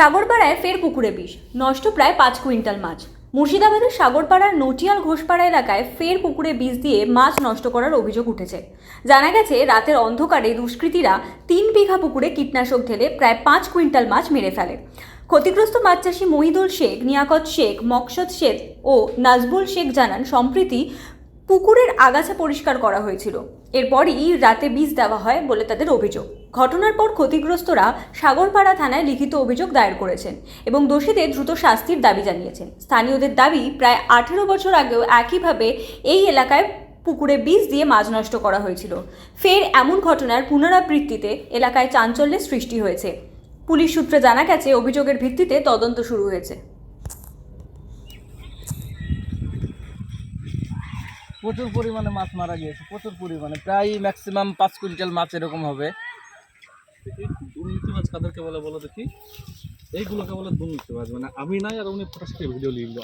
সাগরপাড়ায় ফের পুকুরে বিষ, নষ্ট প্রায় পাঁচ কুইন্টাল মাছ। মুর্শিদাবাদের সাগরপাড়ার নটিয়াল ঘোষপাড়া এলাকায় ফের পুকুরে বিষ দিয়ে মাছ নষ্ট করার অভিযোগ উঠেছে। জানা গেছে, রাতের অন্ধকারে দুষ্কৃতীরা তিন বিঘা পুকুরে কীটনাশক ঢেলে প্রায় পাঁচ কুইন্টাল মাছ মেরে ফেলে। ক্ষতিগ্রস্ত মাছ চাষি মহিদুল শেখ, নিয়াকত শেখ, মকসদ শেখ ও নাজবুল শেখ জানান, সম্প্রতি পুকুরের আগাছা পরিষ্কার করা হয়েছিল। এরপরই রাতে বিষ দেওয়া হয় বলে তাদের অভিযোগ। ঘটনার পর ক্ষতিগ্রস্তরা সাগরপাড়া থানায় লিখিত অভিযোগ দায়ের করেছেন এবং দোষীদের দ্রুত শাস্তির দাবি জানিয়েছেন। স্থানীয়দের দাবি, প্রায় আঠেরো বছর আগেও একইভাবে এই এলাকায় পুকুরে বিষ দিয়ে মাছ নষ্ট করা হয়েছিল। ফের এমন ঘটনার পুনরাবৃত্তিতে এলাকায় চাঞ্চল্যের সৃষ্টি হয়েছে। পুলিশ সূত্রে জানা গেছে, অভিযোগের ভিত্তিতে তদন্ত শুরু হয়েছে। প্রচুর পরিমাণে মাছ মারা গিয়েছে, প্রচুর পরিমাণে। প্রায় ম্যাক্সিমাম পাঁচ কুইন্টাল মাছ এরকম হবে। দেখি দুর্নীতিবাজ কাদেরকে বলে, বলো দেখি। এইগুলোকে বলে দুর্নীতিবাজ মানে আমি নাই আর উনি ফটো ভিডিও লিখলো।